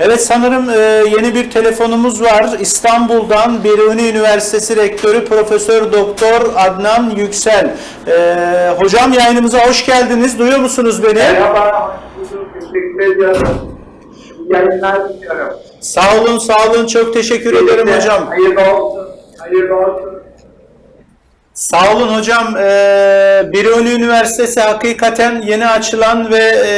Evet sanırım e, yeni bir telefonumuz var. İstanbul'dan Biruni Üniversitesi Rektörü Profesör Doktor Adnan Yüksel. E, hocam yayınımıza hoş geldiniz. Duyuyor musunuz beni? Merhaba. Teşekkür ediyorum. Yayınlar diliyorum. Sağ olun, sağ olun. Çok teşekkür ederim Birlikte hocam. Hayırlı olsun. Hayırlı olsun. Sağ olun hocam. Ee, Biruni Üniversitesi hakikaten yeni açılan ve e,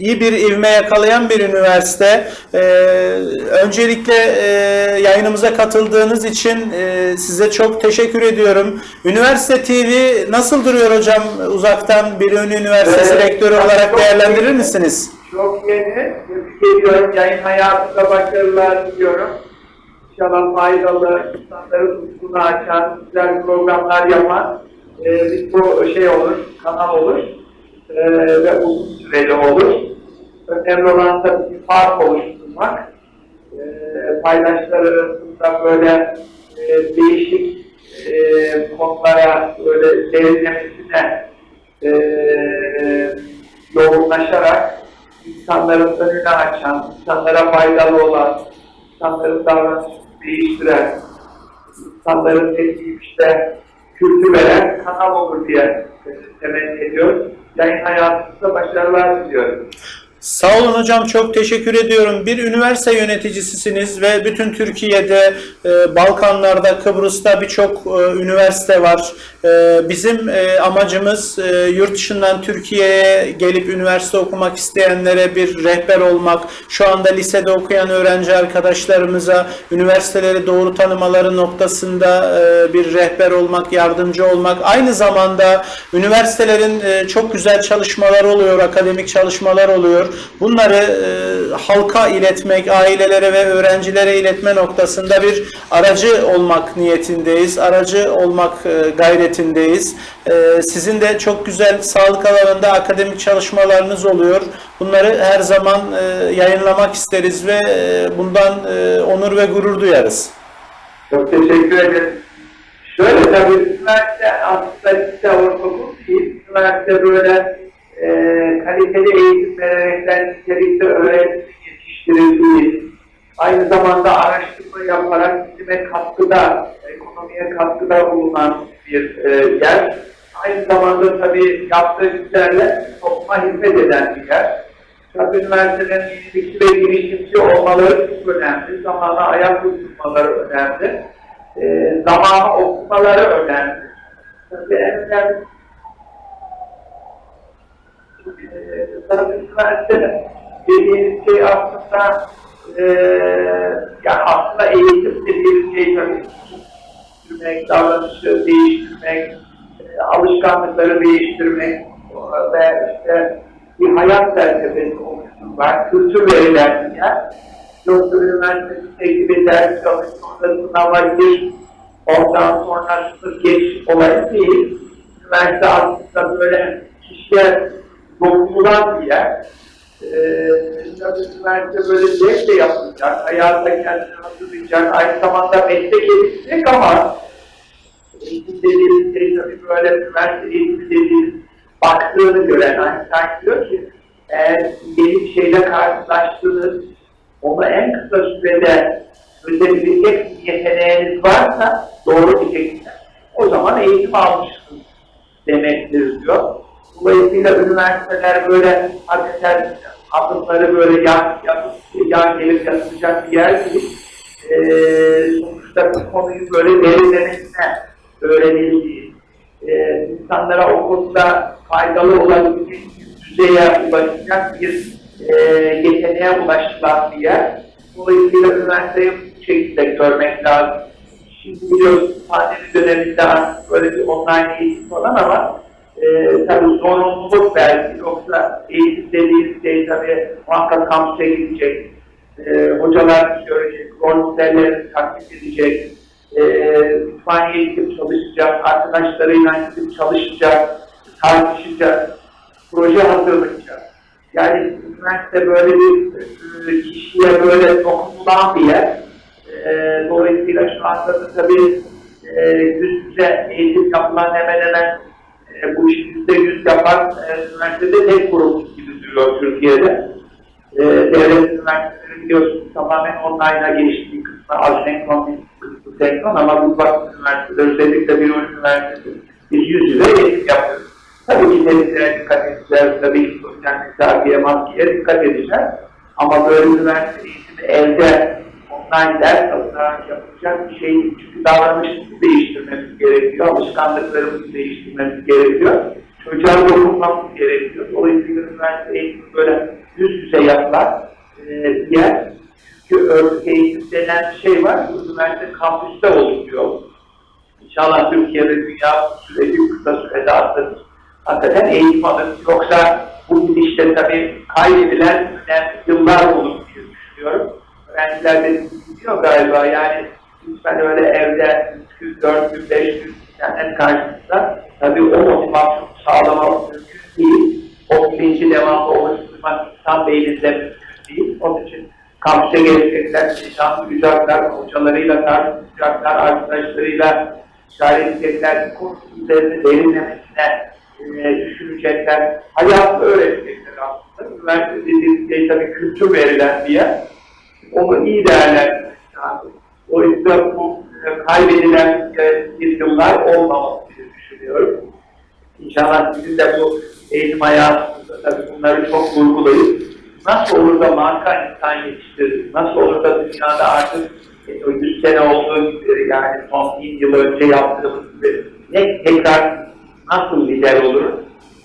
iyi bir ivme yakalayan bir üniversite. Ee, öncelikle e, yayınımıza katıldığınız için e, size çok teşekkür ediyorum. Üniversite TV nasıl duruyor hocam uzaktan Biruni Üniversitesi Evet, rektörü olarak değerlendirir yeni. misiniz? Çok yeni. Tebrik ediyorum. Yayın hayatında başarılar diliyorum. İnşallah faydalı, insanları tutkunu açan, güzel programlar yapan e, bir bu şey olur, kanal olur e, ve uzun süreli olur. Önemli olan tabii bir fark oluşturmak. E, paydaşlar arasında böyle e, değişik e, konulara böyle derinlemesine e, yoğunlaşarak insanların önünü açan, insanlara faydalı olan, insanların davranışını değiştiren, insanların ne diyeyim işte kültü veren kanal olur diye temenni ediyorum. Yayın hayatınızda başarılar diliyorum. Sağ olun hocam çok teşekkür ediyorum. Bir üniversite yöneticisisiniz ve bütün Türkiye'de, e, Balkanlarda, Kıbrıs'ta birçok e, üniversite var. E, bizim amacımız yurt dışından Türkiye'ye gelip üniversite okumak isteyenlere bir rehber olmak. Şu anda lisede okuyan öğrenci arkadaşlarımıza üniversiteleri doğru tanımaları noktasında bir rehber olmak, yardımcı olmak. Aynı zamanda üniversitelerin çok güzel çalışmalar oluyor, akademik çalışmalar oluyor. Bunları e, halka iletmek, ailelere ve öğrencilere iletme noktasında bir aracı olmak niyetindeyiz. Aracı olmak e, gayretindeyiz. E, sizin de çok güzel sağlık alanında akademik çalışmalarınız oluyor. Bunları her zaman e, yayınlamak isteriz ve e, bundan e, onur ve gurur duyarız. Çok teşekkür ederim. Şöyle tabii üniversite aslında lise ortaokul değil. Üniversite böyle e, kaliteli eğitim vererekten nitelikli öğretim yetiştirildiği, aynı zamanda araştırma yaparak bilime katkıda, ekonomiye katkıda bulunan bir e, yer. Aynı zamanda tabii yaptığı işlerle topluma hizmet eden bir yer. Tabii üniversitelerin yenilikçi ve girişimci olmaları çok önemli. Zamana ayak uydurmaları önemli. E, zamanı okumaları önemli. Tabii en önemli e, tabii üniversite dediğiniz şey aslında e, yani aslında eğitim dediğimiz şey tabii değiştirmek, davranışı değiştirmek, e, alışkanlıkları değiştirmek e, ve işte bir hayat felsefesi oluşturmak, kültür verilen yer. Yoksa üniversitesi gibi ders çalışmaları sınava gir, ondan sonra sınıf geç olayı değil. Üniversite aslında böyle kişiye dokunulan bir yer. Ee, tabii üniversite böyle zevkle yapılacak, hayata kendini hazırlayacak, aynı zamanda meslek edinecek ama eğitim dediğimiz şey tabii böyle üniversite eğitimi dediğimiz baktığını gören Einstein diyor ki eğer yeni bir şeyle karşılaştığınız onu en kısa sürede çözebilecek bir yeteneğiniz varsa doğru diyeceksiniz. O zaman eğitim almışsınız demektir diyor. Dolayısıyla üniversiteler böyle hakikaten adımları böyle yan, yan, yan gelip yatılacak bir yer değil. Ee, sonuçta bu konuyu böyle derinlemesine öğrenildiği, e, insanlara o konuda faydalı olabilecek düzeye ulaşacak bir e, yeteneğe ulaşılan bir yer. Dolayısıyla üniversiteyi bu şekilde görmek lazım. Şimdi biliyorsunuz pandemi döneminde böyle bir online eğitim falan ama e, tabii zorunluluk belki yoksa eğitim dediğimiz şey tabii muhakkak kampüse gidecek, e, hocalar görecek, rol modellerini taklit edecek, e, kütüphaneye gidip çalışacak, arkadaşlarıyla gidip çalışacak, tartışacak, proje hazırlayacak. Yani üniversite böyle bir e, kişiye böyle dokunulan bir yer. E, dolayısıyla şu anda da tabii e, yüz yüze eğitim yapılan hemen hemen e, bu işi yüzde yüz yapan e, üniversitede tek kurum gibi duruyor Türkiye'de. e, devlet üniversiteleri biliyorsunuz tamamen online'a geçti. Kısmı asenkron, bir kısmı senkron ama bu vakıf üniversiteleri, özellikle bir üniversitesi biz yüz yüze eğitim yapıyoruz. Tabii ki temizliğe dikkat edeceğiz, tabii ki sosyal mesafeye, maskeye dikkat edeceğiz. Ama böyle üniversite eğitimi evde online ders alınarak bir şey. Çünkü davranışımızı değiştirmemiz gerekiyor, alışkanlıklarımızı değiştirmemiz gerekiyor. Çocuğa dokunmamız gerekiyor. Dolayısıyla üniversite eğitimi böyle yüz yüze yapılan e, yer. Çünkü örgü eğitim denen bir şey var. Üniversite kampüste oluşuyor. İnşallah Türkiye ve dünya süreci kısa sürede atlatır. Hakikaten eğitim alır. Yoksa bu gidişte tabii kaybedilen önemli yıllar olur diye düşünüyorum. Öğrenciler de biliyor galiba yani lütfen öyle evde 300, 400, 500 internet karşısında tabii o motivasyonu sağlamak mümkün değil. O bilinci devamlı oluşturmak insan beyninde mümkün değil. Onun için kampüse gelecekler, insan duyacaklar, hocalarıyla tartışacaklar, arkadaşlarıyla işaretleyecekler, kurs üzerinde derinlemesine e, düşünecekler, hayatı öğrenecekler aslında. Üniversite dediğimiz şey tabii kültür verilen bir yer. Onu iyi değerlendirmek. O yüzden bu e, kaybedilen e, bir yıllar olmaması diye düşünüyorum. İnşallah sizin de bu eğitim hayatınızda tabii bunları çok vurgulayıp nasıl olur da marka insan yetiştirir, nasıl olur da dünyada artık e, o 100 sene olduğu gibi yani son 1000 yıl önce yaptığımız gibi ne tekrar nasıl lider olur?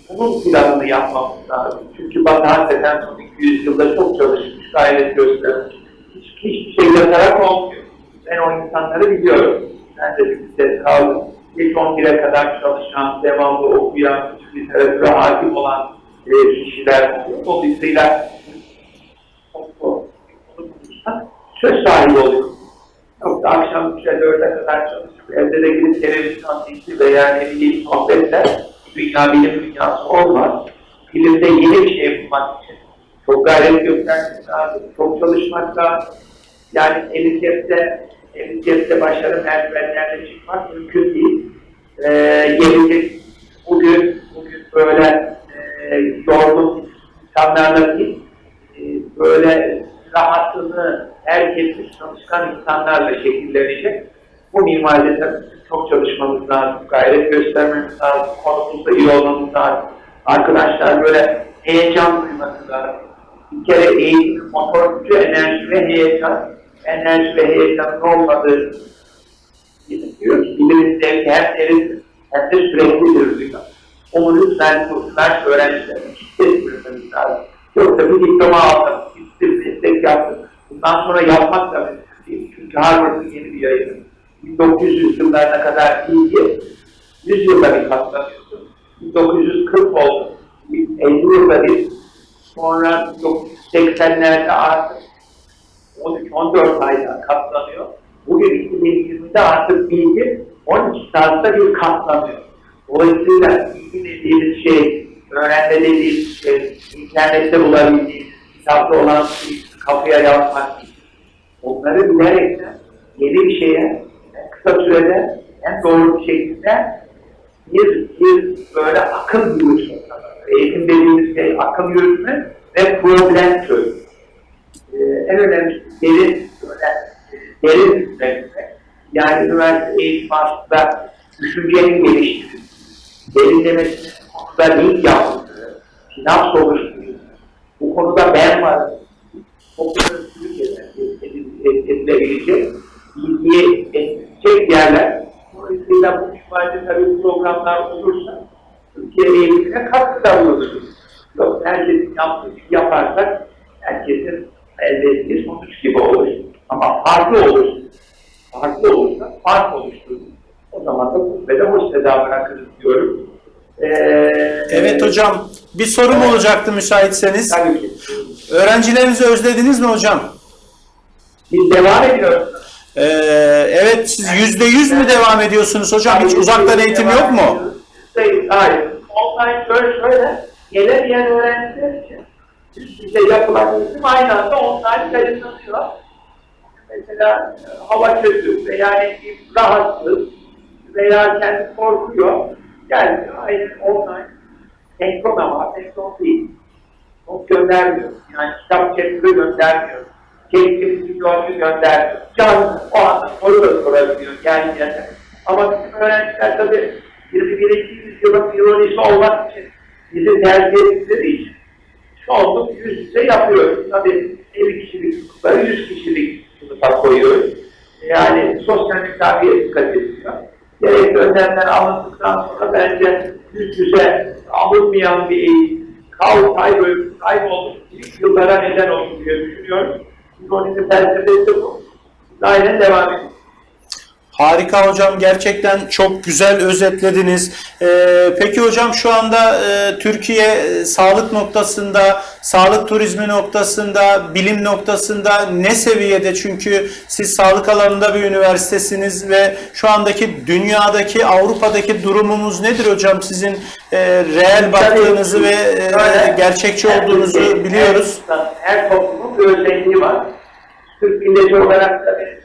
Bunun planını yapmamız lazım. Çünkü Batı hakikaten son 200 yılda çok çalışmış, gayret göstermiş. Hiç, hiçbir şey yatarak olmuyor. Ben o insanları biliyorum. Ben de birlikte kaldım. İlk 11'e kadar çalışan, devamlı okuyan, literatüre hakim olan e, kişiler. Dolayısıyla söz sahibi oluyor. Yoksa akşam 3'e 4'e kadar çalışıp evde de gidip televizyon dizi veya ne bileyim sohbetler dünya bilim dünyası olmaz. Bilimde yeni bir şey bulmak için çok gayret göstermek lazım, çok çalışmak lazım. Yani eli cepte, eli cepte başarı merdivenlerine çıkmak mümkün değil. Ee, gelecek bugün, bugün böyle e, yorgun insanlarla değil, e, böyle rahatlığını herkesin çalışkan insanlarla şekillenecek. Bu mimaride çok çalışmamız lazım, gayret göstermemiz lazım, konumuzda iyi olmamız lazım. Arkadaşlar böyle heyecan lazım. Bir kere eğitim, motor gücü, enerji ve heyecan, enerji ve heyecanın olmadığı diyoruz. Bilimin zevki hem derindir hem de süreklidir diyor. Onu lütfen üniversite öğrencilerine hissettirmemiz lazım. Yoksa bir diploma aldım, gittim, meslek yaptım. Bundan sonra yapmak da mümkün değil. Çünkü Harvard'ın yeni bir yayını. 1900 yıllarına kadar bilgi 100 yılda bir katlanıyorsun. 1940 oldu. 50 yılda bir. Sonra 1980'lerde artık 13-14 ayda katlanıyor. Bugün 2020'de artık bilgi 12 saatte bir katlanıyor. Dolayısıyla bilgi dediğimiz şey, öğrenme dediğimiz şey, internette bulabildiğimiz, kitapta olan kafaya yazmak değil. Onları bilerek yeni bir şeye kısa sürede en doğru bir şekilde bir, bir böyle akıl yürütme. Eğitim dediğimiz şey akıl yürütme ve problem çözme. Ee, en önemlisi derin derin düşünmek. Yani üniversite eğitim aslında düşüncenin geliştirilmesi, derinlemesine konuda link yapılması, finans oluşturulması, bu konuda ben varım. Türkiye'de edilebilecek bilgiye edilecek yerler. Dolayısıyla bu mimaride tabii programlar olursa Türkiye eğitimine katkıda bulunuruz. Yok herkesin yaptığı yaparsak herkesin elde ettiği sonuç gibi olur. Ama farklı olur. Farklı olursa fark oluşturur. O zaman da kubbede hoş seda bırakırız diyorum. Ee, Evet hocam. Bir sorum olacaktı müsaitseniz. Tabii ki. Öğrencilerinizi özlediniz mi hocam? Biz devam ediyoruz. Ee, evet siz yüzde yüz mü devam ediyorsunuz hocam? Hiç uzaktan eğitim yok mu? Hayır. Hayır. Online şöyle şöyle gelemeyen öğrenciler için üst düzey yapılan eğitim aynı anda online yayınlanıyor. Mesela e, hava ne bileyim rahatsız veya kendi korkuyor. Gelmiyor. Aynen online. Senkron ama senkron değil. Not göndermiyor. Yani kitap çekimi göndermiyor. Çektiğimiz videoyu göndermiyor. Canlı o anda soru da sorabiliyor geldiğinde. Ama bizim öğrenciler tabii 21. biyolojisi olmak için bizi tercih ettikleri için çoğunluk yüz yüze yapıyoruz. Tabii 50 kişilik sınıfları 100 kişilik sınıfa koyuyoruz. Yani sosyal mesafeye dikkat ediliyor. Gerekli önlemler alındıktan sonra bence yüz yüze alınmayan bir eğitim, kal kaybı, kaybolmuş ilk yıllara neden olur diye düşünüyorum. Sinoninin felsefesi bu. Aynen devam ediyor. Harika hocam gerçekten çok güzel özetlediniz. Ee, peki hocam şu anda e, Türkiye sağlık noktasında, sağlık turizmi noktasında, bilim noktasında ne seviyede? Çünkü siz sağlık alanında bir üniversitesiniz ve şu andaki dünyadaki, Avrupa'daki durumumuz nedir hocam? Sizin e, reel baktığınızı ve e, gerçekçi olduğunuzu biliyoruz. Her, her toplumun bir özelliği var. Türk milleti olarak da biz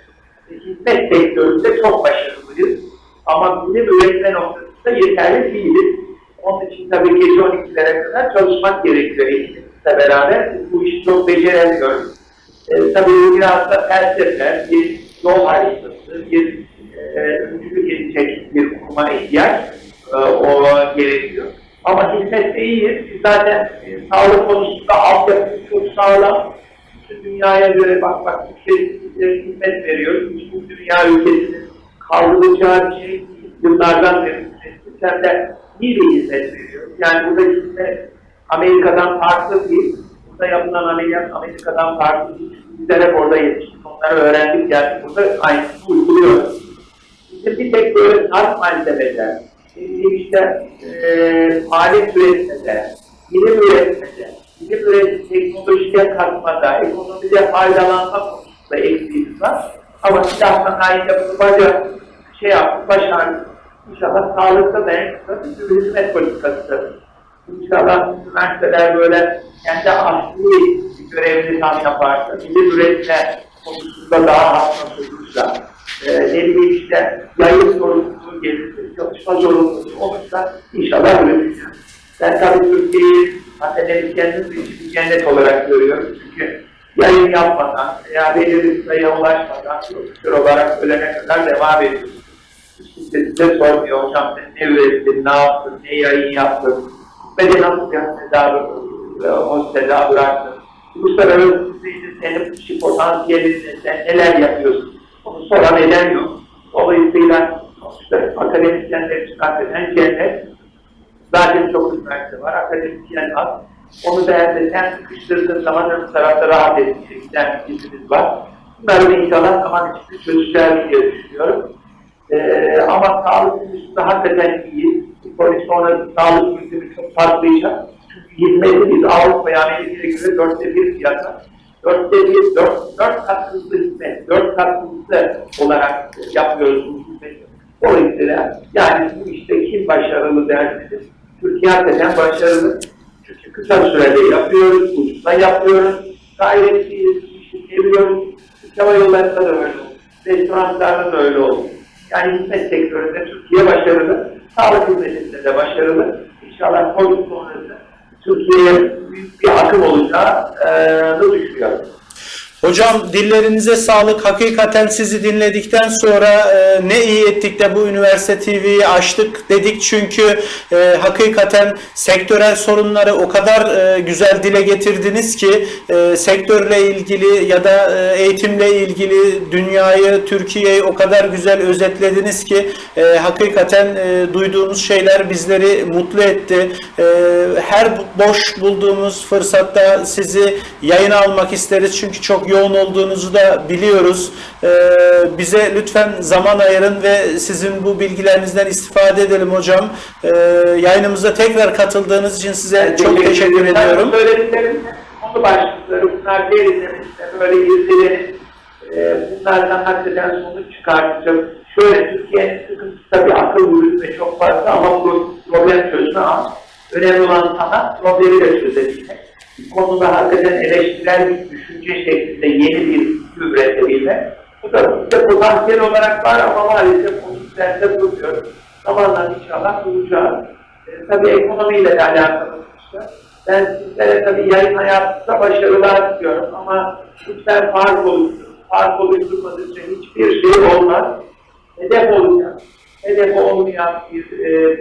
hizmet sektöründe çok başarılıyız. Ama bilim üretme noktasında yeterli değiliz. Onun için tabii gece 12'lere kadar çalışmak gerekiyor eğitimimizle beraber. Bu işi çok beceremiyoruz. E, tabii biraz da felsefe, bir yol haritası, bir e, öncülük edecek bir kuruma ihtiyaç e, o gerekiyor. Ama hizmette iyiyiz. Biz zaten e, sağlık konusunda altyapımız çok sağlam. Bütün dünyaya göre bak bak Türkiye'ye hizmet veriyoruz. Bütün dünya ülkesinin kaldırılacağı bir yıllardan beri sen de bir hizmet veriyoruz. Yani burada hizmet Amerika'dan farklı değil. Burada yapılan ameliyat Amerika'dan farklı değil. Bizler hep orada yetiştik. Onları öğrendik yani burada aynısını uyguluyoruz. Bizim bir tek böyle sarf malzemeler, şimdi işte e, alet üretmede, bilim üretmede, bilim üretim teknolojiye katmada, ekonomide faydalanma konusunda eksiğimiz var. Ama silah sanayinde bunu baca şey yaptık, başardık. İnşallah sağlıkta da en kısa bir hizmet politikası. İnşallah üniversiteler böyle kendi asli görevini tam yaparsa, bilim üretme konusunda daha hassas olursa, e, ne bileyim işte yayın sorumluluğu gelirse, çalışma zorunluluğu olursa inşallah üreteceğiz. Ben tabii Türkiye'yi akademisyenimiz için bir cennet olarak görüyorum. Çünkü yayın yapmadan veya belirli bir sayıya ulaşmadan profesör olarak ölene kadar devam ediyoruz. Kimse size sormuyor hocam sen ne ürettin, ne yaptın, ne yayın yaptın, beden nasıl tedavi, hospitala bıraktın, uluslararası düzeyde senin kişi potansiyelinde sen neler yapıyorsun, onu soran edemiyor. Dolayısıyla işte akademisyenler çıkartılan cennet, zaten çok üniversite var, akademisyen az. Onu değerli sen sıkıştırdığın zaman ön tarafta rahat etmeye giden bizimiz var. Bunları da inşallah zaman içinde çözeceğiz diye düşünüyorum. Ee, ama sağlık konusunda hakikaten iyi. Polis sonra sağlık yönetimi çok farklıyacak. Çünkü hizmeti biz Avrupa'ya Amerika'ya göre dörtte bir fiyata. Dörtte bir, dört, dört kat hızlı hizmet, dört kat hızlı olarak yapıyoruz bu hizmeti. Dolayısıyla yani bu işte kim başarılı derseniz Türkiye hakikaten başarılı. Çünkü kısa sürede yapıyoruz, ucuzla yapıyoruz, gayretliyiz, işi seviyoruz. Türk Hava Yolları'nda da öyle oldu. Restoranlarda da öyle oldu. Yani hizmet sektöründe Türkiye başarılı, sağlık hizmetinde de başarılı. İnşallah Covid sonrası Türkiye'ye büyük bir akım olacağını düşünüyorum. Hocam dillerinize sağlık. Hakikaten sizi dinledikten sonra e, ne iyi ettik de bu üniversite TV'yi açtık dedik. Çünkü e, hakikaten sektörel sorunları o kadar e, güzel dile getirdiniz ki e, sektörle ilgili ya da e, eğitimle ilgili dünyayı, Türkiye'yi o kadar güzel özetlediniz ki e, hakikaten e, duyduğumuz şeyler bizleri mutlu etti. E, her boş bulduğumuz fırsatta sizi yayına almak isteriz. Çünkü çok yoğun olduğunuzu da biliyoruz. Ee, bize lütfen zaman ayırın ve sizin bu bilgilerinizden istifade edelim hocam. Ee, yayınımıza tekrar katıldığınız için size çok teşekkür ediyorum. Söylediklerim konu başlıkları, bunlar derinlemesine böyle izleyelim. Ee, bunlardan hakikaten sonuç çıkartacak. Şöyle Türkiye'nin sıkıntısı tabii akıl yürütme çok fazla ama bu problem çözme. Önemli olan sana problemi de çözebilmek. Konuda hakikaten eleştirel bir düşünce şeklinde yeni bir fikir üretebilmek. Bu da bizde potansiyel olarak var ama maalesef onu üzerinde durmuyoruz. Zamanla inşallah bulacağız. E, tabii ekonomiyle de alakalı olursa Ben sizlere tabii yayın hayatında başarılar diliyorum ama lütfen fark oluşturun. Fark oluşturmadıkça hiçbir şey olmaz. Hedef olacak. Hedef olmayan bir e,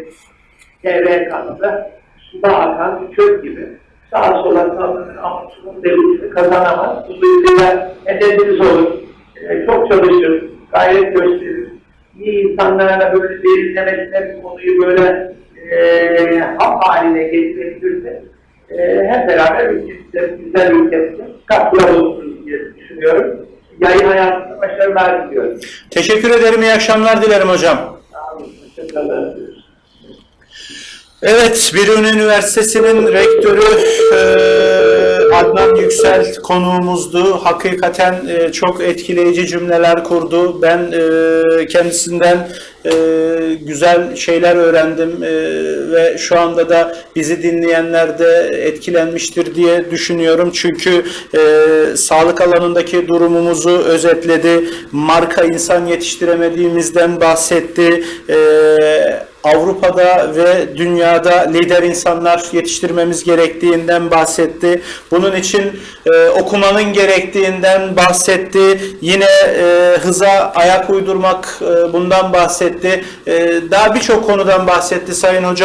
çevreye kaldı. Suda akan bir çöp gibi. Sağa sola sunum derecesi kazanamaz. Dolayısıyla hedefiniz olur. E, çok çalışır, gayret gösterir. İyi insanlarla böyle derinlemesine bir konuyu böyle e, hap haline getirebilirse e, hep beraber ülkemize, güzel ülkemize katkılar oluruz diye düşünüyorum. Yayın hayatında başarılar diliyorum. Teşekkür ederim. İyi akşamlar dilerim hocam. Sağ olun. Başarılar diliyorum. Evet, Biruni Üniversitesi'nin rektörü e, Adnan Yüksel konuğumuzdu. Hakikaten e, çok etkileyici cümleler kurdu. Ben e, kendisinden e, güzel şeyler öğrendim e, ve şu anda da bizi dinleyenler de etkilenmiştir diye düşünüyorum. Çünkü e, sağlık alanındaki durumumuzu özetledi. Marka insan yetiştiremediğimizden bahsetti. E, Avrupa'da ve dünyada lider insanlar yetiştirmemiz gerektiğinden bahsetti. Bunun için e, okumanın gerektiğinden bahsetti. Yine e, hıza ayak uydurmak e, bundan bahsetti. E, daha birçok konudan bahsetti Sayın Hocam.